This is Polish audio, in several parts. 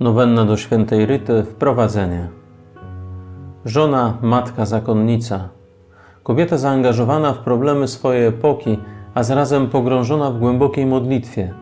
Nowenna do świętej Ryty, wprowadzenie. Żona, matka, zakonnica. Kobieta zaangażowana w problemy swojej epoki, a zarazem pogrążona w głębokiej modlitwie.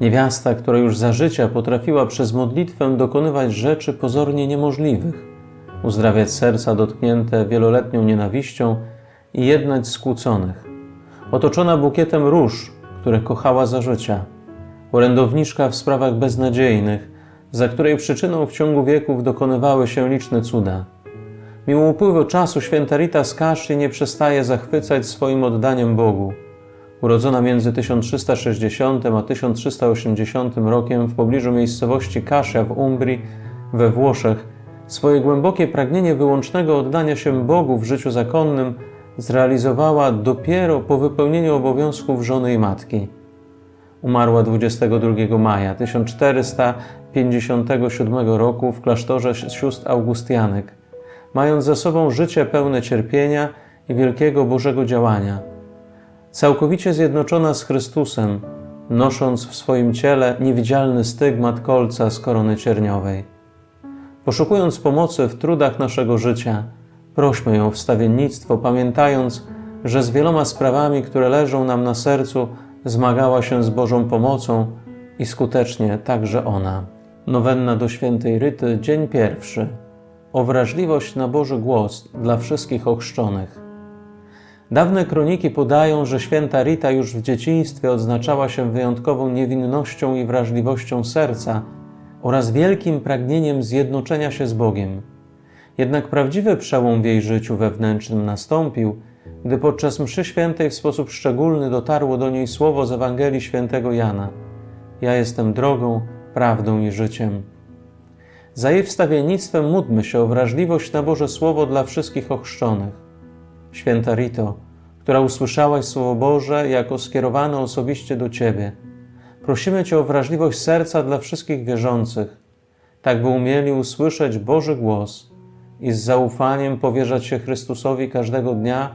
Niewiasta, która już za życia potrafiła przez modlitwę dokonywać rzeczy pozornie niemożliwych, uzdrawiać serca dotknięte wieloletnią nienawiścią i jednać skłóconych. Otoczona bukietem róż, które kochała za życia. Orędowniczka w sprawach beznadziejnych, za której przyczyną w ciągu wieków dokonywały się liczne cuda. Mimo upływu czasu święta Rita z Kaszy nie przestaje zachwycać swoim oddaniem Bogu. Urodzona między 1360 a 1380 rokiem w pobliżu miejscowości Kasia w Umbrii we Włoszech, swoje głębokie pragnienie wyłącznego oddania się Bogu w życiu zakonnym zrealizowała dopiero po wypełnieniu obowiązków żony i matki. Umarła 22 maja 1457 roku w klasztorze sióstr Augustianek, mając za sobą życie pełne cierpienia i wielkiego Bożego działania. Całkowicie zjednoczona z Chrystusem, nosząc w swoim ciele niewidzialny stygmat kolca z korony cierniowej. Poszukując pomocy w trudach naszego życia, prośmy ją o wstawiennictwo, pamiętając, że z wieloma sprawami, które leżą nam na sercu, zmagała się z Bożą pomocą i skutecznie także ona. Nowenna do świętej Ryty, dzień pierwszy. O wrażliwość na Boży głos dla wszystkich ochrzczonych. Dawne kroniki podają, że święta Rita już w dzieciństwie odznaczała się wyjątkową niewinnością i wrażliwością serca oraz wielkim pragnieniem zjednoczenia się z Bogiem. Jednak prawdziwy przełom w jej życiu wewnętrznym nastąpił, gdy podczas mszy świętej w sposób szczególny dotarło do niej słowo z Ewangelii świętego Jana: Ja jestem drogą, prawdą i życiem. Za jej wstawiennictwem módlmy się o wrażliwość na Boże Słowo dla wszystkich ochrzczonych. Święta Rito, która usłyszałaś Słowo Boże jako skierowane osobiście do Ciebie, prosimy Cię o wrażliwość serca dla wszystkich wierzących, tak by umieli usłyszeć Boży głos i z zaufaniem powierzać się Chrystusowi każdego dnia,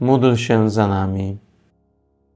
módl się za nami.